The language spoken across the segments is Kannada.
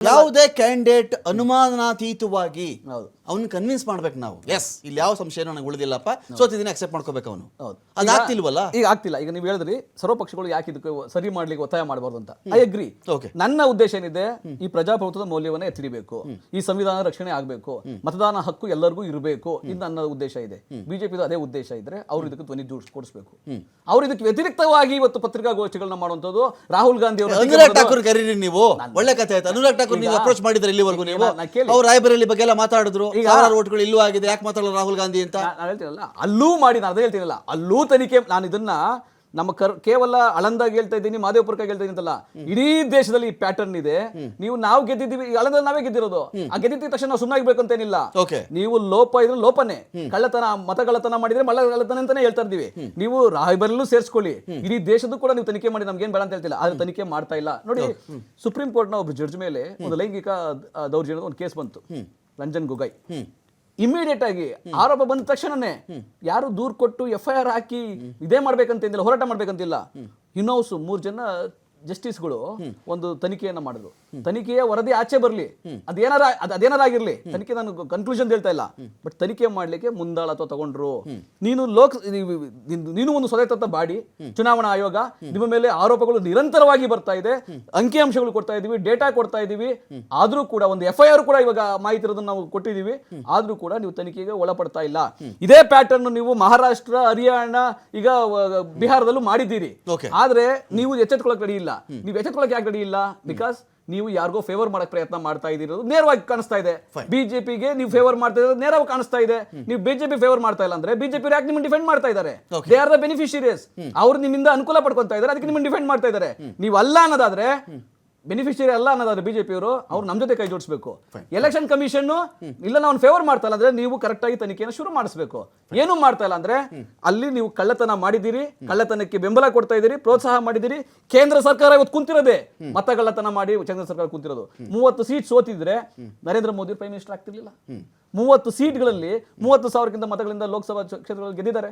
ಯಾವುದೇ ಕ್ಯಾಂಡಿಡೇಟ್ ಅನುಮಾನಾತೀತವಾಗಿ ಹೌದು. ಅವನ್ನ ಕನ್ವಿನ್ಸ್ ಮಾಡ್ಬೇಕು ನಾವು. ಎಸ್ ಇಲ್ಲಿ ಯಾವ ಸಂಶಯ ನನಗೆ ಉಳಿದಿಲ್ಲಪ್ಪ. ಸೋತಿದ್ದೀನಿ ಅಕ್ಸೆಪ್ಟ್ ಮಾಡ್ಕೋಬೇಕು ಅವನು. ಹೌದು. ಅದಾಗ್ತಿಲ್ವಲ್ಲ ಈಗ ಆಗ್ತಿಲ್ಲ. ಈಗ ನೀವು ಹೇಳಿದ್ರಿ ಸರ್ವಪಕ್ಷಗಳು ಯಾಕೆ ಇದಕ್ಕೆ ಸರಿ ಮಾಡ್ಲಿಕ್ಕೆ ಒತ್ತಾಯ ಮಾಡಬಾರ್ದು ಅಂತ. ಐ ಅಗ್ರಿ ಓಕೆ ನನ್ನ ಉದ್ದೇಶ ಏನಿದೆ ಈ ಪ್ರಜಾಪ್ರಭುತ್ವದ ಮೌಲ್ಯವನ್ನ ಎತ್ತಿಡಬೇಕು. ಈ ಸಂವಿಧಾನ ರಕ್ಷಣೆ ಆಗಬೇಕು. ಮತದಾನ ಹಕ್ಕು ಎಲ್ಲರಿಗೂ ಇರಬೇಕು. ಇದು ನನ್ನ ಉದ್ದೇಶ ಇದೆ. ಬಿಜೆಪಿದು ಅದೇ ಉದ್ದೇಶ ಇದ್ರೆ ಅವ್ರು ಇದಕ್ಕೆ ಧ್ವನಿ ಕೊಡಿಸ್ಬೇಕು. ಅವ್ರು ಇದಕ್ಕೆ ವ್ಯತಿರಿಕ್ತವಾಗಿ ಇವತ್ತು ಪತ್ರಿಕಾಗೋಷ್ಠಿಗಳನ್ನ ಮಾಡುವಂತದ್ದು ರಾಹುಲ್ ಗಾಂಧಿ ಅವರು ಅನುರಾಗ್ ಠಾಕೂರ್ ಕರೀರಿ ನೀವು. ಒಳ್ಳೆ ಕಥೆ ಆಯ್ತು. ಅನುರಾಗ್ ಠಾಕೂರ್ ನೀವು ಅಪ್ರೋಚ್ ಮಾಡಿದ್ರೆ ಇಲ್ಲಿವರೆಗೂ ನೀವು. ಅವ್ರು ರಾಯಬರೇಲಿ ಬಗ್ಗೆ ಎಲ್ಲ ಮಾತಾಡಿದ್ರು. ಸಾವಿರಾರು ಓಟ್ಗಳು ಇಲ್ಲೂ ಆಗಿದೆ ಯಾಕೆ ಮಾತಾಡಲ್ಲ ರಾಹುಲ್ ಗಾಂಧಿ ಅಂತ? ನಾನು ಹೇಳ್ತೀನಲ್ಲ ಅಲ್ಲೂ ಮಾಡಿ ನಾನು ಅದೇ ಹೇಳ್ತೀನಲ್ಲ ಅಲ್ಲೂ ತನಿಖೆ ನಾನು ಇದನ್ನ ನಮ್ಮ ಕರ್ ಕೇವಲ ಅಳಂದಾಗ ಹೇಳ್ತಾ ಇದ್ದೀನಿ ಮಾದೇವಪುರಕ್ಕೆ ಹೇಳ್ತಾ ಇದ್ದೀನಿ ಅಂತಲ್ಲ. ಇಡೀ ದೇಶದಲ್ಲಿ ಈ ಪ್ಯಾಟರ್ನ್ ಇದೆ. ನೀವು ನಾವು ಗೆದ್ದಿದ್ದೀವಿ ಅಳಂದ ಅಳಂದಲ್ಲಿ ನಾವೇ ಗೆದ್ದಿರೋದು. ಆ ಗೆದ್ದಿದ್ದ ತಕ್ಷಣ ನಾವು ಸುಮ್ಮನಾಗಬೇಕು ಅಂತೇನಿಲ್ಲ. ನೀವು ಲೋಪ ಇದ್ರೆ ಲೋಪನೇ. ಕಳ್ಳತನ ಮತಗಳತನ ಮಾಡಿದ್ರೆ ಮಳೆ ಕಳ್ಳತನ ಅಂತಾನೆ ಹೇಳ್ತಾ ಇದ್ದೀವಿ. ನೀವು ರಾಯಬರಲ್ಲೂ ಸೇರಿಸ್ಕೊಳ್ಳಿ. ಇಡೀ ದೇಶದ ಕೂಡ ನೀವು ತನಿಖೆ ಮಾಡಿ ನಮ್ಗೇನ್ ಬೇಡ ಅಂತ ಹೇಳ್ತಿಲ್ಲ. ಆದ್ರೆ ತನಿಖೆ ಮಾಡ್ತಾ ಇಲ್ಲ. ನೋಡಿ ಸುಪ್ರೀಂ ಕೋರ್ಟ್ನ ಒಬ್ಬ ಜಡ್ಜ್ ಮೇಲೆ ಒಂದು ಲೈಂಗಿಕ ದೌರ್ಜನ್ಯದ ಒಂದು ಕೇಸ್ ಬಂತು. ರಂಜನ್ ಗೊಗೊಯ್. ಇಮಿಡಿಯೇಟ್ ಆಗಿ ಆರೋಪ ಬಂದ ತಕ್ಷಣನೇ ಯಾರು ದೂರ್ ಕೊಟ್ಟು ಎಫ್ ಐ ಆರ್ ಹಾಕಿ ಇದೇ ಮಾಡ್ಬೇಕಂತಿಲ್ಲ ಹೋರಾಟ ಮಾಡ್ಬೇಕಂತಿಲ್ಲ. ಇನೌಸು ಮೂರು ಜನ ಜಸ್ಟಿಸ್ಗಳು ಒಂದು ತನಿಖೆಯನ್ನ ಮಾಡಿದ್ರು. ತನಿಖೆಯ ವರದಿ ಆಚೆ ಬರಲಿ. ಅದೇನಾರ ಅದ್ ಅದೇನಾರ ಆಗಿರ್ಲಿ. ತನಿಖೆ ನಾನು ಕನ್ಕ್ಲೂಷನ್ ಹೇಳ್ತಾ ಇಲ್ಲ. ಬಟ್ ತನಿಖೆ ಮಾಡ್ಲಿಕ್ಕೆ ಮುಂದಾಳತ್ವ ತಗೊಂಡ್ರು. ನೀನು ಲೋಕ ನೀನು ಒಂದು ಸ್ವತಂತ್ರ ಬಾಡಿ. ಚುನಾವಣಾ ಆಯೋಗ ನಿಮ್ಮ ಮೇಲೆ ಆರೋಪಗಳು ನಿರಂತರವಾಗಿ ಬರ್ತಾ ಇದೆ. ಅಂಕಿಅಂಶಗಳು ಕೊಡ್ತಾ ಇದೀವಿ ಡೇಟಾ ಕೊಡ್ತಾ ಇದೀವಿ. ಆದ್ರೂ ಕೂಡ ಒಂದು ಎಫ್ ಐ ಆರ್ ಕೂಡ ಇವಾಗ ಮಾಹಿತಿ ಇರೋದನ್ನ ನಾವು ಕೊಟ್ಟಿದೀವಿ. ಆದ್ರೂ ಕೂಡ ನೀವು ತನಿಖೆಗೆ ಒಳಪಡ್ತಾ ಇಲ್ಲ. ಇದೇ ಪ್ಯಾಟರ್ನ್ ನೀವು ಮಹಾರಾಷ್ಟ್ರ ಹರಿಯಾಣ ಈಗ ಬಿಹಾರದಲ್ಲೂ ಮಾಡಿದ್ದೀರಿ. ಆದ್ರೆ ನೀವು ಎಚ್ಚೆತ್ಕೊಳ್ಳಕ್ ರೆಡಿ ಇಲ್ಲ. ನೀವು ಎಚ್ಚೆತ್ಕೊಳ್ಳಕ್ ಯಾಕೆ ರೆಡಿ ಇಲ್ಲ ಬಿಕಾಸ್ ನೀವು ಯಾರಿಗೋ ಫೇವರ್ ಮಾಡಕ್ ಪ್ರಯತ್ನ ಮಾಡ್ತಾ ಇದಿರೋದು ನೇರವಾಗಿ ಕಾಣಿಸ್ತಾ ಇದೆ. ಬಿಜೆಪಿಗೆ ನೀವು ಫೇವರ್ ಮಾಡ್ತಾ ಇರೋದು ನೇರವಾಗಿ ಕಾಣಿಸ್ತಾ ಇದೆ. ನೀವು ಬಿಜೆಪಿ ಫೇವರ್ ಮಾಡ್ತಾ ಇಲ್ಲ ಅಂದ್ರೆ ಬಿಜೆಪಿ ಯಾಕೆ ನಿಮ್ಮ ಡಿಫೆಂಡ್ ಮಾಡ್ತಾ ಇದ್ದಾರೆ? ದೇ ಆರ್ ದ ಬೆನಿಫಿಷಿಯರೀಸ್ ಅವ್ರು ನಿಮ್ಮಿಂದ ಅನುಕೂಲ ಪಡ್ಕೊಂತ ಇದ್ದಾರೆ ಅದಕ್ಕೆ ನಿಮ್ಮ ಡಿಫೆಂಡ್ ಮಾಡ್ತಾ ಇದ್ದಾರೆ. ನೀವು ಅಲ್ಲ ಅನ್ನೋದಾದ್ರೆ ಬೆನಿಫಿಷಿಯರಿ ಅಲ್ಲ ಅನ್ನೋದಾದ್ರೆ ಬಿಜೆಪಿ ಅವರು ಅವ್ರು ನಮ್ಮ ಜೊತೆ ಕೈ ಜೋಡಿಸಬೇಕು. ಎಲೆಕ್ಷನ್ ಕಮಿಷನ್ ಇಲ್ಲ ನಾವು ಫೇವರ್ ಮಾಡ್ತಾ ಇಲ್ಲ ಅಂದ್ರೆ ನೀವು ಕರೆಕ್ಟ್ ಆಗಿ ತನಿಖೆಯನ್ನು ಶುರು ಮಾಡಿಸಬೇಕು. ಏನು ಮಾಡ್ತಾ ಇಲ್ಲ ಅಂದ್ರೆ ಅಲ್ಲಿ ನೀವು ಕಳ್ಳತನ ಮಾಡಿದಿರಿ ಕಳ್ಳತನಕ್ಕೆ ಬೆಂಬಲ ಕೊಡ್ತಾ ಇದ್ದೀರಿ ಪ್ರೋತ್ಸಾಹ ಮಾಡಿದಿರಿ ಕೇಂದ್ರ ಸರ್ಕಾರ ಇವತ್ತು ಕುಂತಿರೋದೆ. ಮತ ಕಳ್ಳತನ ಮಾಡಿ ಕೇಂದ್ರ ಸರ್ಕಾರ ಕುಂತಿರೋದು. ಮೂವತ್ತು ಸೀಟ್ ಸೋತಿದ್ರೆ ನರೇಂದ್ರ ಮೋದಿ ಪ್ರೈಮ್ ಮಿನಿಸ್ಟರ್ ಆಗ್ತಿರ್ಲಿಲ್ಲ. ಮೂವತ್ತು ಸೀಟ್ಗಳಲ್ಲಿ ಮೂವತ್ತು ಸಾವಿರಕ್ಕಿಂತ ಮತಗಳಿಂದ ಲೋಕಸಭಾ ಕ್ಷೇತ್ರಗಳಲ್ಲಿ ಗೆದ್ದಿದ್ದಾರೆ.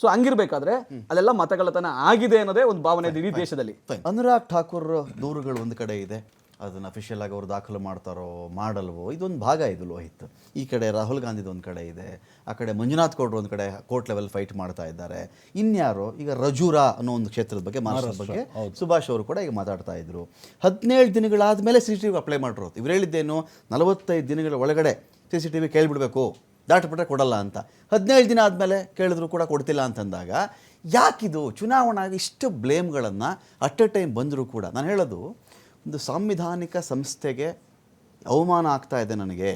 ಸೊ ಹಂಗಿರ್ಬೇಕಾದ್ರೆ ಅಲ್ಲೆಲ್ಲ ಮತಗಳತನ ಆಗಿದೆ ಅನ್ನೋದೇ ಒಂದು ಭಾವನೆ ಇದೆ ಇಡೀ ದೇಶದಲ್ಲಿ. ಅನುರಾಗ್ ಠಾಕೂರ್ ದೂರುಗಳು ಒಂದು ಕಡೆ ಇದೆ. ಅದನ್ನ ಅಫಿಷಿಯಲ್ ಆಗಿ ಅವ್ರು ದಾಖಲು ಮಾಡ್ತಾರೋ ಮಾಡಲ್ವೋ? ಇದೊಂದು ಭಾಗ ಇದು ಲೋಹಿತ್. ಈ ಕಡೆ ರಾಹುಲ್ ಗಾಂಧಿದು ಒಂದು ಕಡೆ ಇದೆ. ಆ ಕಡೆ ಮಂಜುನಾಥ್ ಕೌಡ್ರು ಒಂದು ಕಡೆ ಕೋರ್ಟ್ ಲೆವೆಲ್ ಫೈಟ್ ಮಾಡ್ತಾ ಇದ್ದಾರೆ. ಇನ್ಯಾರು? ಈಗ ರಜುರಾ ಅನ್ನೋ ಒಂದು ಕ್ಷೇತ್ರದ ಬಗ್ಗೆ ಮಹಾರಾಷ್ಟ್ರ ಬಗ್ಗೆ ಸುಭಾಷ್ ಅವರು ಕೂಡ ಈಗ ಮಾತಾಡ್ತಾ ಇದ್ರು. ಹದಿನೇಳು ದಿನಗಳಾದ ಮೇಲೆ C C T V apply ಮಾಡಿರೋದು. ಇವ್ರು ಹೇಳಿದ್ದೇನು ನಲವತ್ತೈದು ದಿನಗಳ ಒಳಗಡೆ ಸಿ ಸಿ ಟಿ ವಿ ಕೇಳಿಬಿಡ್ಬೇಕು ದಾಟಬಿಟ್ರೆ ಕೊಡಲ್ಲ ಅಂತ. ಹದಿನೇಳು ದಿನ ಆದಮೇಲೆ ಕೇಳಿದ್ರು ಕೂಡ ಕೊಡ್ತಿಲ್ಲ ಅಂತಂದಾಗ ಯಾಕಿದು ಚುನಾವಣಾ ಇಷ್ಟು ಬ್ಲೇಮ್ಗಳನ್ನು ಅಟ್ ಎ ಟೈಮ್ ಬಂದರೂ ಕೂಡ ನಾನು ಹೇಳೋದು ಒಂದು ಸಾಂವಿಧಾನಿಕ ಸಂಸ್ಥೆಗೆ ಅವಮಾನ ಆಗ್ತಾ ಇದೆ ನನಗೆ.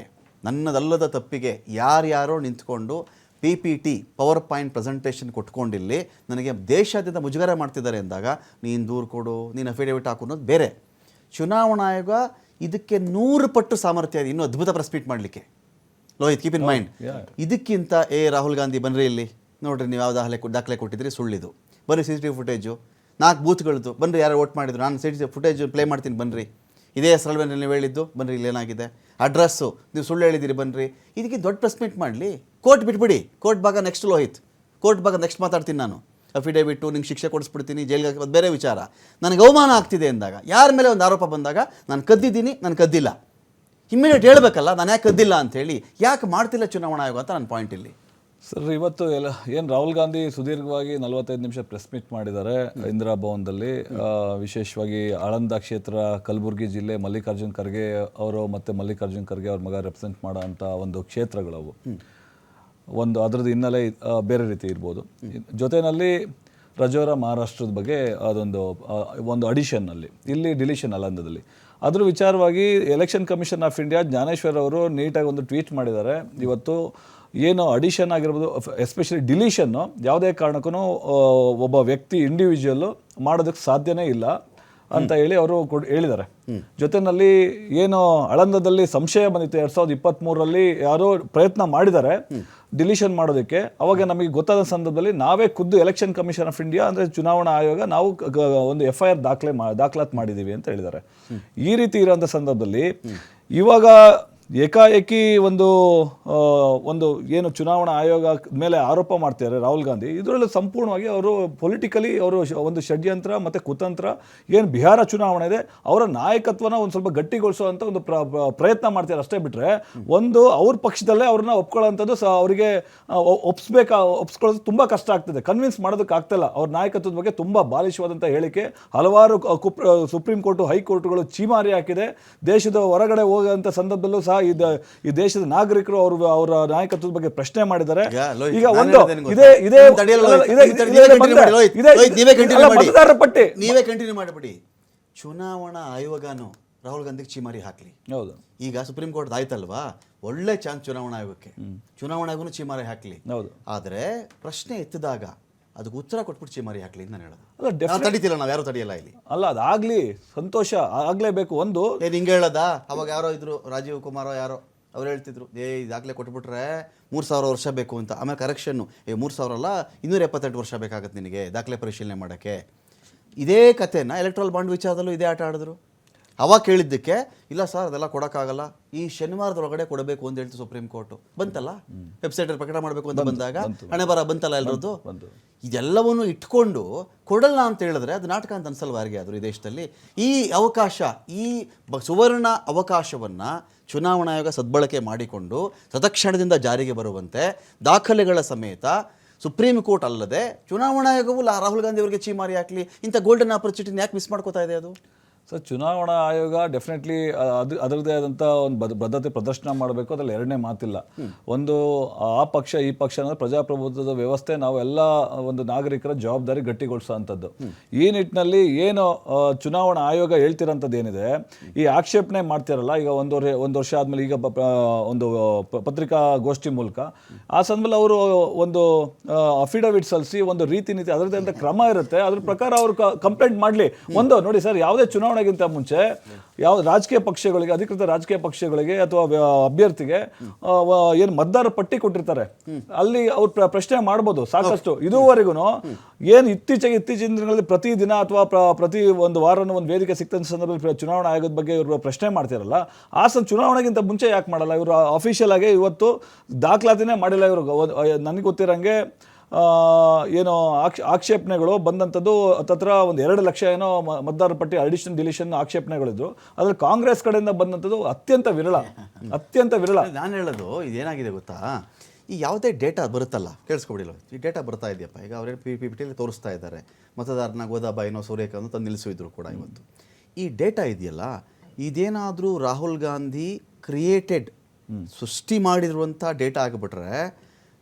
ನನ್ನದಲ್ಲದ ತಪ್ಪಿಗೆ ಯಾರ್ಯಾರೋ ನಿಂತ್ಕೊಂಡು P P T power point presentation ಕೊಟ್ಕೊಂಡಿಲ್ಲಿ ನನಗೆ ದೇಶಾದ್ಯಂತ ಮುಜುಗರ ಮಾಡ್ತಿದ್ದಾರೆ ಅಂದಾಗ ನೀನು ದೂರು ಕೊಡು ನೀನು ಅಫಿಡೇವಿಟ್ ಹಾಕು ಅನ್ನೋದು ಬೇರೆ. ಚುನಾವಣಾ ಆಯೋಗ ಇದಕ್ಕೆ ನೂರು ಪಟ್ಟು ಸಾಮರ್ಥ್ಯ ಇದೆ. ಇನ್ನೂ ಅದ್ಭುತ ಪ್ರಸ್ಪೀಟ್ ಮಾಡಲಿಕ್ಕೆ. ಲೋಹಿತ್ ಕೀಪ್ ಇನ್ ಮೈಂಡ್ ಇದಕ್ಕಿಂತ ಏ ರಾಹುಲ್ ಗಾಂಧಿ ಬನ್ರಿ ಇಲ್ಲಿ? ನೋಡ್ರಿ ನೀವು ಯಾವ ದಾಖಲೆ ದಾಖಲೆ ಕೊಟ್ಟಿದ್ರಿ ಸುಳ್ಳಿದು. ಬರೀ C C T V footage ನಾಲ್ಕು ಬೂತ್ಗಳದ್ದು. ಬನ್ರಿ, ಯಾರು ವೋಟ್ ಮಾಡಿದ್ರು. ನಾನು ಸಿಟಿ ಫುಟೇಜ್ ಪ್ಲೇ ಮಾಡ್ತೀನಿ, ಬನ್ರಿ. ಇದೇ ಹೆಸರಲ್ಲಿ ನೀವು ಹೇಳಿದ್ದು, ಬನ್ರಿ, ಇಲ್ಲಿ ಏನಾಗಿದೆ. ಅಡ್ರೆಸ್ಸು ನೀವು ಸುಳ್ಳು ಹೇಳಿದ್ದೀರಿ ಬನ್ನಿರಿ ಇದಕ್ಕೆ ದೊಡ್ಡ ಪ್ರೆಸ್ ಮೀಟ್ ಮಾಡಲಿ. ಕೋರ್ಟ್ ಬಿಟ್ಬಿಡಿ. ಕೋರ್ಟ್ ಭಾಗ ನೆಕ್ಸ್ಟ್ ಲೋಹಿತ್. ಕೋರ್ಟ್ ಭಾಗ ನೆಕ್ಸ್ಟ್ ಮಾತಾಡ್ತೀನಿ ನಾನು. ಅಫಿಡೇವಿಟ್ಟು ನಿಂಗೆ ಶಿಕ್ಷೆ ಕೊಡಿಸ್ಬಿಡ್ತೀನಿ, ಜೈಲಿಗೆ ಅದು ಬೇರೆ ವಿಚಾರ. ನನಗೆ ಅವಮಾನ ಆಗ್ತಿದೆ ಅಂದಾಗ ಯಾರ ಮೇಲೆ ಒಂದು ಆರೋಪ ಬಂದಾಗ, ನಾನು ಕದ್ದಿದ್ದೀನಿ, ನಾನು ಕದ್ದಿಲ್ಲ. ಇಮ್ಮಿಡಿಯೇಟ್ ಹೇಳಬೇಕಲ್ಲ, ನಾನು ಯಾಕೆ ಕದ್ದಿಲ್ಲ ಅಂತೇಳಿ ಯಾಕೆ ಮಾಡ್ತಿಲ್ಲ ಚುನಾವಣಾ ಆಯೋಗ ಅಂತ ನನ್ನ ಪಾಯಿಂಟ್ ಇಲ್ಲಿ. ಸರ್, ಇವತ್ತು ಎಲ್ಲ ಏನು ರಾಹುಲ್ ಗಾಂಧಿ ಸುದೀರ್ಘವಾಗಿ ನಲವತ್ತೈದು ನಿಮಿಷ ಪ್ರೆಸ್ ಮೀಟ್ ಮಾಡಿದ್ದಾರೆ ಇಂದಿರಾ ಭವನದಲ್ಲಿ. ವಿಶೇಷವಾಗಿ ಆಳಂದ ಕ್ಷೇತ್ರ, ಕಲಬುರಗಿ ಜಿಲ್ಲೆ ಮಲ್ಲಿಕಾರ್ಜುನ್ ಖರ್ಗೆ ಅವರು ಮತ್ತು ಮಲ್ಲಿಕಾರ್ಜುನ್ ಖರ್ಗೆ ಅವ್ರ ಮಗ ರೆಪ್ರೆಸೆಂಟ್ ಮಾಡೋ ಅಂಥ ಒಂದು ಕ್ಷೇತ್ರಗಳವು. ಒಂದು ಅದರದ್ದು ಹಿನ್ನೆಲೆ ಬೇರೆ ರೀತಿ ಇರ್ಬೋದು. ಜೊತೆಯಲ್ಲಿ ರಜೋರ ಮಹಾರಾಷ್ಟ್ರದ ಬಗ್ಗೆ ಅದೊಂದು ಒಂದು ಅಡಿಷನ್ನಲ್ಲಿ ಇಲ್ಲಿ ಡಿಲಿಷನ್ ಅಲಂದದಲ್ಲಿ ಅದ್ರ ವಿಚಾರವಾಗಿ election commission of India Gyaneshwar ಅವರು ನೀಟಾಗಿ ಒಂದು ಟ್ವೀಟ್ ಮಾಡಿದ್ದಾರೆ. ಇವತ್ತು ಏನು ಅಡಿಷನ್ ಆಗಿರ್ಬೋದು ಎಸ್ಪೆಷಲಿ ಡಿಲೀಷನ್ನು ಯಾವುದೇ ಕಾರಣಕ್ಕೂ ಒಬ್ಬ ವ್ಯಕ್ತಿ ಇಂಡಿವಿಜುವಲ್ಲು ಮಾಡೋದಕ್ಕೆ ಸಾಧ್ಯನೇ ಇಲ್ಲ ಅಂತ ಹೇಳಿ ಅವರು ಕೊಡ್ ಹೇಳಿದ್ದಾರೆ. ಜೊತೆನಲ್ಲಿ ಏನು ಆಳಂದದಲ್ಲಿ ಸಂಶಯ ಬಂದಿತ್ತು ಎರಡ್ ಸಾವಿರದ ಇಪ್ಪತ್ತ್ಮೂರರಲ್ಲಿ ಯಾರೋ ಪ್ರಯತ್ನ ಮಾಡಿದ್ದಾರೆ ಡಿಲಿಷನ್ ಮಾಡೋದಕ್ಕೆ. ಅವಾಗ ನಮಗೆ ಗೊತ್ತಾದ ಸಂದರ್ಭದಲ್ಲಿ ನಾವೇ ಖುದ್ದು ಎಲೆಕ್ಷನ್ ಕಮಿಷನ್ ಆಫ್ ಇಂಡಿಯಾ ಅಂದರೆ ಚುನಾವಣಾ ಆಯೋಗ ನಾವು ಒಂದು ಎಫ್ ಐ ಆರ್ ದಾಖಲೆ ಮಾ ದಾಖಲಾತ್ ಮಾಡಿದ್ದೀವಿ ಅಂತ ಹೇಳಿದ್ದಾರೆ. ಈ ರೀತಿ ಇರೋಂಥ ಸಂದರ್ಭದಲ್ಲಿ ಇವಾಗ ಏಕಾಏಕಿ ಒಂದು ಒಂದು ಏನು ಚುನಾವಣಾ ಆಯೋಗ ಮೇಲೆ ಆರೋಪ ಮಾಡ್ತಿದ್ದಾರೆ ರಾಹುಲ್ ಗಾಂಧಿ. ಇದರಲ್ಲಿ ಸಂಪೂರ್ಣವಾಗಿ ಅವರು ಪೊಲಿಟಿಕಲಿ ಅವರು ಒಂದು ಷಡ್ಯಂತ್ರ ಮತ್ತು ಕುತಂತ್ರ, ಏನು ಬಿಹಾರ ಚುನಾವಣೆ ಇದೆ, ಅವರ ನಾಯಕತ್ವನ ಒಂದು ಸ್ವಲ್ಪ ಗಟ್ಟಿಗೊಳಿಸುವಂಥ ಒಂದು ಪ್ರ- ಪ್ರ- ಪ್ರಯತ್ನ ಮಾಡ್ತಾರೆ ಅಷ್ಟೇ ಬಿಟ್ಟರೆ ಒಂದು ಅವ್ರ ಪಕ್ಷದಲ್ಲೇ ಅವ್ರನ್ನ ಒಪ್ಕೊಳ್ಳೋಂಥದ್ದು ಸಹ ಅವರಿಗೆ ಒಪ್ಸ್ಬೇಕಾ, ಒಪ್ಸ್ಕೊಳ್ಳೋದು ತುಂಬ ಕಷ್ಟ ಆಗ್ತದೆ. ಕನ್ವಿನ್ಸ್ ಮಾಡೋದಕ್ಕೆ ಆಗ್ತಿಲ್ಲ. ಅವ್ರ ನಾಯಕತ್ವದ ಬಗ್ಗೆ ತುಂಬ ಬಾಲಿಶವಾದಂಥ ಹೇಳಿಕೆ, ಹಲವಾರು ಕುಪ್- ಸುಪ್ರೀಂ ಕೋರ್ಟು, ಹೈಕೋರ್ಟ್ಗಳು ಚೀಮಾರಿ ಹಾಕಿದೆ. ದೇಶದ ಹೊರಗಡೆ ಹೋಗುವಂಥ ಸಂದರ್ಭದಲ್ಲೂ ಸಹ ಈ ಈ ದೇಶದ ನಾಗರಿಕರು ಅವರು ಅವರ ನಾಯಕತ್ವದ ಬಗ್ಗೆ ಪ್ರಶ್ನೆ ಮಾಡಿದ್ದಾರೆ. ಈಗ ಒಂದು? ಇದೇ ಇದೇ ಇದೇ- ಇದೇ- ಇದೇ. ಇದೇ-. ಮತದಾರರ ಪಟ್ಟಿ. ನೀವೇ ಕಂಟಿನ್ಯೂ ಮಾಡಿಬಿಡಿ. ಚುನಾವಣಾ ಆಯೋಗನು ರಾಹುಲ್ ಗಾಂಧಿಗೆ ಚೀಮಾರಿ ಹಾಕ್ಲಿ. ಹೌದು. ಈಗ ಸುಪ್ರೀಂ ಕೋರ್ಟ್ ಆಯ್ತಲ್ವಾ? ಒಳ್ಳೆ ಚಾನ್ಸ್ ಚುನಾವಣಾ ಆಯೋಗಕ್ಕೆ. ಚುನಾವಣಾ ಆಯೋಗನು ಚಿಮಾರಿ ಹಾಕ್ಲಿ. ಹೌದು. ಆದರೆ ಪ್ರಶ್ನೆ ಎತ್ತಿದಾಗ ಅದಕ್ಕೆ ಉತ್ತರ ಕೊಟ್ಬಿಟ್ಟು ಚೀಮಾರಿ ಹಾಕ್ಲಿ ಅಂತ ನಾನು ಹೇಳೋದು. ಅಲ್ಲ ತಡಿತಿಲ್ಲ ನಾವು ಯಾರು ತಡೆಯಲ್ಲ ಇಲ್ಲಿ. ಅಲ್ಲ ಅದಾಗ್ಲಿ ಸಂತೋಷ ಆಗ್ಲೇಬೇಕು. ಒಂದು ಏನ್ ಹಿಂಗೆ ಹೇಳದ? ಅವಾಗ ಯಾರೋ ಇದ್ರು ರಾಜೀವ್ ಕುಮಾರೋ ಯಾರೋ ಅವ್ರು ಹೇಳ್ತಿದ್ರು ಏ ಇದಾಗಲೇ ಕೊಟ್ಬಿಟ್ರೆ ಮೂರು ಸಾವಿರ ವರ್ಷ ಬೇಕು ಅಂತ. ಆಮೇಲೆ ಕರೆಕ್ಷನ್ನು ಏ ಮೂರು ಸಾವಿರ ಅಲ್ಲ ಇನ್ನೂರ ಎಪ್ಪತ್ತೆಂಟು ವರ್ಷ ಬೇಕಾಗತ್ತೆ ನಿನಗೆ ದಾಖಲೆ ಪರಿಶೀಲನೆ ಮಾಡೋಕ್ಕೆ. ಇದೇ ಕಥೆನ ಎಲೆಕ್ಟ್ರಲ್ ಬಾಂಡ್ ವಿಚಾರದಲ್ಲೂ ಇದೇ ಆಟ ಆಡಿದ್ರು. ಅವಾಗ ಕೇಳಿದ್ದಕ್ಕೆ ಇಲ್ಲ ಸರ್ ಅದೆಲ್ಲ ಕೊಡೋಕ್ಕಾಗಲ್ಲ. ಈ ಶನಿವಾರದೊಳಗಡೆ ಕೊಡಬೇಕು ಅಂತ ಹೇಳ್ತು ಸುಪ್ರೀಂ ಕೋರ್ಟು ಬಂತಲ್ಲ? ವೆಬ್ಸೈಟಲ್ಲಿ ಪ್ರಕಟ ಮಾಡಬೇಕು ಅಂತ ಬಂದಾಗ ಹಣೆ ಬರ ಬಂತಲ್ಲ ಎಲ್ಲರದ್ದು ಬಂತು. ಇದೆಲ್ಲವನ್ನು ಇಟ್ಕೊಂಡು ಕೊಡಲ್ಲ ಅಂತ ಹೇಳಿದ್ರೆ ಅದು ನಾಟಕ ಅಂತ ಅನ್ಸಲ್ವ ಯಾರಿಗೆ ಆದರೂ ಈ ದೇಶದಲ್ಲಿ? ಈ ಅವಕಾಶ, ಈ ಸುವರ್ಣ ಅವಕಾಶವನ್ನು ಚುನಾವಣಾ ಆಯೋಗ ಸದ್ಬಳಕೆ ಮಾಡಿಕೊಂಡು ಸತಕ್ಷಣದಿಂದ ಜಾರಿಗೆ ಬರುವಂತೆ ದಾಖಲೆಗಳ ಸಮೇತ ಸುಪ್ರೀಂ ಕೋರ್ಟ್ ಅಲ್ಲದೆ ಚುನಾವಣಾ ಆಯೋಗವು ರಾಹುಲ್ ಗಾಂಧಿ ಅವರಿಗೆ ಚೀಮಾರಿ ಹಾಕಲಿ, ಇಂಥ ಗೋಲ್ಡನ್ ಆಪರ್ಚುನಿಟಿನ ಯಾಕೆ ಮಿಸ್ ಮಾಡ್ಕೋತಾ ಇದೆ ಅದು? ಸೊ ಚುನಾವಣಾ ಆಯೋಗ ಡೆಫಿನೆಟ್ಲಿ ಅದು ಅದರದೇ ಆದಂಥ ಒಂದು ಬದ, ಬದ್ಧತೆ ಪ್ರದರ್ಶನ ಮಾಡಬೇಕು ಅದರಲ್ಲಿ ಎರಡನೇ ಮಾತಿಲ್ಲ. ಒಂದು ಆ ಪಕ್ಷ, ಈ ಪಕ್ಷ ಅಂದರೆ ಪ್ರಜಾಪ್ರಭುತ್ವದ ವ್ಯವಸ್ಥೆ ನಾವು ಎಲ್ಲ ಒಂದು ನಾಗರಿಕರ ಜವಾಬ್ದಾರಿ ಗಟ್ಟಿಗೊಳಿಸೋ ಅಂಥದ್ದು ಈ ನಿಟ್ಟಿನಲ್ಲಿ ಏನು ಚುನಾವಣಾ ಆಯೋಗ ಹೇಳ್ತಿರೋಂಥದ್ದು ಏನಿದೆ ಈ ಆಕ್ಷೇಪಣೆ ಮಾಡ್ತಿರಲ್ಲ, ಈಗ ಒಂದು ಒಂದು ವರ್ಷ ಆದಮೇಲೆ ಈಗ ಒಂದು ಪತ್ರಿಕಾ ಪತ್ರಿಕಾಗೋಷ್ಠಿ ಮೂಲಕ. ಆ ಸಂದರ್ಭದಲ್ಲಿ ಅವರು ಒಂದು ಅಫಿಡವಿಟ್ ಸಲ್ಲಿಸಿ ಒಂದು ರೀತಿ ನೀತಿ ಅದರದ್ದೇ ಅಂತ ಕ್ರಮ ಇರುತ್ತೆ. ಅದ್ರ ಪ್ರಕಾರ ಅವರು ಕಂಪ್ಲೇಂಟ್ ಮಾಡಲಿ. ಒಂದು, ನೋಡಿ ಸರ್, ಯಾವುದೇ ಚುನಾವಣೆಗಿಂತ ಮುಂಚೆ ಯಾವ ರಾಜಕೀಯ ಪಕ್ಷಗಳಿಗೆ ಅಧಿಕೃತ ರಾಜಕೀಯ ಪಕ್ಷಗಳಿಗೆ ಅಥವಾ ಅಭ್ಯರ್ಥಿಗೆ ಏನು ಮತದಾರ ಪಟ್ಟಿ ಕೊಟ್ಟಿರ್ತಾರೆ. ಅಲ್ಲಿ ಅವ್ರು ಪ್ರಶ್ನೆ ಮಾಡ್ಬೋದು. ಸಾಕಷ್ಟು. ಇದುವರೆಗೂ ಏನು ಇತ್ತೀಚೆಗೆ ಇತ್ತೀಚಿನ ದಿನಗಳಲ್ಲಿ ಪ್ರತಿದಿನ ಅಥವಾ ಪ್ರತಿ ಒಂದು ವಾರ ಒಂದು ವೇದಿಕೆ ಸಿಕ್ತಂತ ಸಂದರ್ಭದಲ್ಲಿ ಚುನಾವಣಾ ಆಯೋಗದ ಬಗ್ಗೆ ಇವರು ಪ್ರಶ್ನೆ ಮಾಡ್ತಿರಲ್ಲ. ಆ ಸಂ ಚುನಾವಣೆಗಿಂತ ಮುಂಚೆ ಯಾಕೆ ಮಾಡಲ್ಲ? ಇವರು ಅಫಿಷಿಯಲ್ ಆಗಿ ಇವತ್ತು ದಾಖಲಾತಿನೇ ಮಾಡಿಲ್ಲ ಇವರು. ನನಗೆ ಗೊತ್ತಿರಂಗೆ ಏನೋ ಆಕ್ಷ ಆಕ್ಷೇಪಣೆಗಳು ಬಂದಂಥದ್ದು ತತ್ರ ಒಂದು ಎರಡು ಲಕ್ಷ ಏನೋ ಮತದಾರ ಮತದಾರರ ಪಟ್ಟಿ ಅಡಿಷನ್ ಡಿಲಿಷನ್ ಆಕ್ಷೇಪಣೆಗಳಿದ್ರು ಅದ್ರಲ್ಲಿ ಕಾಂಗ್ರೆಸ್ ಕಡೆಯಿಂದ ಬಂದಂಥದ್ದು ಅತ್ಯಂತ ವಿರಳ ಅತ್ಯಂತ ವಿರಳ. ನಾನು ಹೇಳೋದು ಇದೇನಾಗಿದೆ ಗೊತ್ತಾ? ಈ ಯಾವುದೇ ಡೇಟಾ ಬರುತ್ತಲ್ಲ ಕೇಳಿಸ್ಕೊಬಿಡಿಲ್ಲ ಈ ಡೇಟಾ ಬರ್ತಾ ಇದೆಯಪ್ಪ. ಈಗ ಅವರೇ ಪಿ ಪಿ ಟಿಯಲ್ಲಿ ತೋರಿಸ್ತಾ ಇದ್ದಾರೆ. ಮತದಾರನ ಗೋದಾಬಾಯಿನೋ ಸೂರ್ಯಕಾಂತ್ ತಂದು ನಿಲ್ಲಿಸಿದ್ರು ಕೂಡ ಇವತ್ತು. ಈ ಡೇಟಾ ಇದೆಯಲ್ಲ ಇದೇನಾದರೂ ರಾಹುಲ್ ಗಾಂಧಿ ಕ್ರಿಯೇಟೆಡ್ ಸೃಷ್ಟಿ ಮಾಡಿರುವಂಥ ಡೇಟಾ ಆಗಿಬಿಟ್ರೆ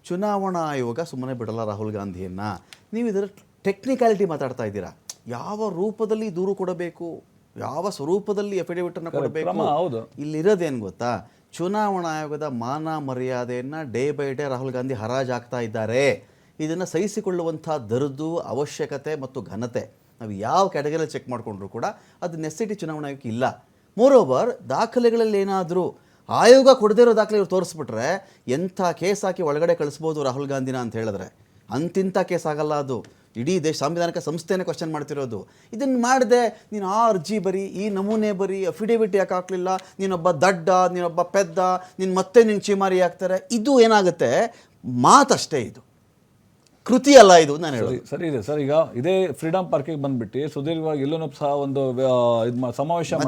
ಚುನಾವಣಾ ಆಯೋಗ ಸುಮ್ಮನೆ ಬಿಡಲ್ಲ ರಾಹುಲ್ ಗಾಂಧಿಯನ್ನು. ನೀವು ಇದರ ಟೆಕ್ನಿಕಾಲಿಟಿ ಮಾತಾಡ್ತಾ ಇದ್ದೀರಾ? ಯಾವ ರೂಪದಲ್ಲಿ ದೂರು ಕೊಡಬೇಕು? ಯಾವ ಸ್ವರೂಪದಲ್ಲಿ ಅನ್ನು ಕೊಡಬೇಕು? ಹೌದು. ಇಲ್ಲಿರೋದೇನು ಗೊತ್ತಾ? ಚುನಾವಣಾ ಆಯೋಗದ ಮಾನ ಮರ್ಯಾದೆಯನ್ನು day by day Rahul Gandhi ಹರಾಜಾಗ್ತಾ ಇದ್ದಾರೆ. ಇದನ್ನು ಸಹಿಸಿಕೊಳ್ಳುವಂಥ ದರ್ದು ಅವಶ್ಯಕತೆ ಮತ್ತು ಘನತೆ. ನಾವು ಯಾವ ಕ್ಯಾಟಗರಿಯಲ್ಲಿ ಚೆಕ್ ಮಾಡಿಕೊಂಡ್ರು ಕೂಡ ಅದು ನೆಸಿಟಿ ಚುನಾವಣಾ ಆಯೋಗಕ್ಕೆ ಇಲ್ಲ. ಮೋರೋವರ್ ದಾಖಲೆಗಳಲ್ಲಿ ಏನಾದರೂ ಆಯೋಗ ಕೊಡದೇ ಇರೋ ದಾಖಲೆ ಇವ್ರು ತೋರಿಸ್ಬಿಟ್ರೆ ಎಂಥ ಕೇಸ್ ಹಾಕಿ ಒಳಗಡೆ ಕಳಿಸ್ಬೋದು ರಾಹುಲ್ ಗಾಂಧಿನ ಅಂತ ಹೇಳಿದ್ರೆ. ಅಂತಿಂಥ ಕೇಸ್ ಆಗಲ್ಲ ಅದು. ಇಡೀ ದೇಶ, ಸಾಂವಿಧಾನಿಕ ಸಂಸ್ಥೆನೇ ಕ್ವಶನ್ ಮಾಡ್ತಿರೋದು. ಇದನ್ನು ಮಾಡಿದೆ ನೀನು ಆ ಅರ್ಜಿ ಬರಿ, ಈ ನಮೂನೆ ಬರಿ ಅಫಿಡೇವಿಟ್ ಯಾಕೆ ಹಾಕ್ಲಿಲ್ಲ? ನೀನೊಬ್ಬ ದಡ್ಡ, ನೀನೊಬ್ಬ ಪೆದ್ದ, ನೀನು ಮತ್ತೆ ನಿನ್ನ ಚೀಮಾರಿ ಹಾಕ್ತಾರೆ ಇದು ಏನಾಗುತ್ತೆ? ಮಾತಷ್ಟೇ ಇದು. ಕೃತಿ ಅಲ್ಲ ಇದು ನಾನು ಹೇಳಿ ಸರಿ ಇದೆ. ಸರ್ ಈಗ ಇದೇ ಫ್ರೀಡಮ್ ಪಾರ್ಕಿಗೆ ಬಂದ್ಬಿಟ್ಟು ಸುದೀರ್ಘವಾಗಿ ಇಲ್ಲೂ ಸಹ ಒಂದು ಸಮಾವೇಶ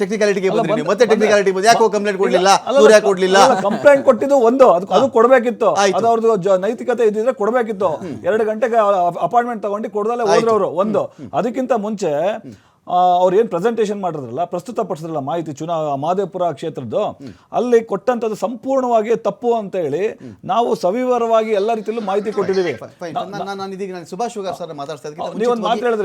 ಟೆಕ್ನಿಕಾಲಿಟಿಗೆ ಮತ್ತೆ ಟೆಕ್ನಿಕಾಲಿಟಿ ಯಾಕೋ ಕಂಪ್ಲೇಂಟ್ ಕೊಡ್ಲಿಲ್ಲ? ಯಾಕೆ ಕೊಡ್ಲಿಲ್ಲ? ಕಂಪ್ಲೇಂಟ್ ಕೊಟ್ಟಿದ್ದು ಒಂದು. ಅದು ಅದು ಕೊಡ್ಬೇಕಿತ್ತು. ಅದು ಅವ್ರದ್ದು ನೈತಿಕತೆ ಇದ್ದಿದ್ರೆ ಕೊಡಬೇಕಿತ್ತು. ಎರಡು ಗಂಟೆಗೆ ಅಪಾಯಿಂಟ್ಮೆಂಟ್ ತಗೊಂಡು ಕೊಡ್ದಲ್ಲೇ ಹೋದ್ರವ್ರು ಒಂದು. ಅದಕ್ಕಿಂತ ಮುಂಚೆ ಅವ್ರು ಏನು ಪ್ರೆಸೆಂಟೇಷನ್ ಮಾಡಿದ್ರಲ್ಲ ಪ್ರಸ್ತುತ ಪಡಿಸಿದ್ರಲ್ಲ ಮಾಹಿತಿ ಚುನಾವ ಮಾದೇಪುರ ಕ್ಷೇತ್ರದ್ದು ಅಲ್ಲಿ ಕೊಟ್ಟಂಥದ್ದು ಸಂಪೂರ್ಣವಾಗಿ ತಪ್ಪು ಅಂತ ಹೇಳಿ ನಾವು ಸವಿವರವಾಗಿ ಎಲ್ಲ ರೀತಿಯಲ್ಲೂ ಮಾಹಿತಿ ಕೊಟ್ಟಿದ್ದೀವಿ. ನಾನು ಇದೀಗ ನಾನು ಸುಭಾಷ್ ಸರ್ ಮಾತಾಡ್ತಾ ಇದ್ದೀವಿ ನೀವೊಂದು ಮಾತು ಹೇಳಿದ್ರಿ.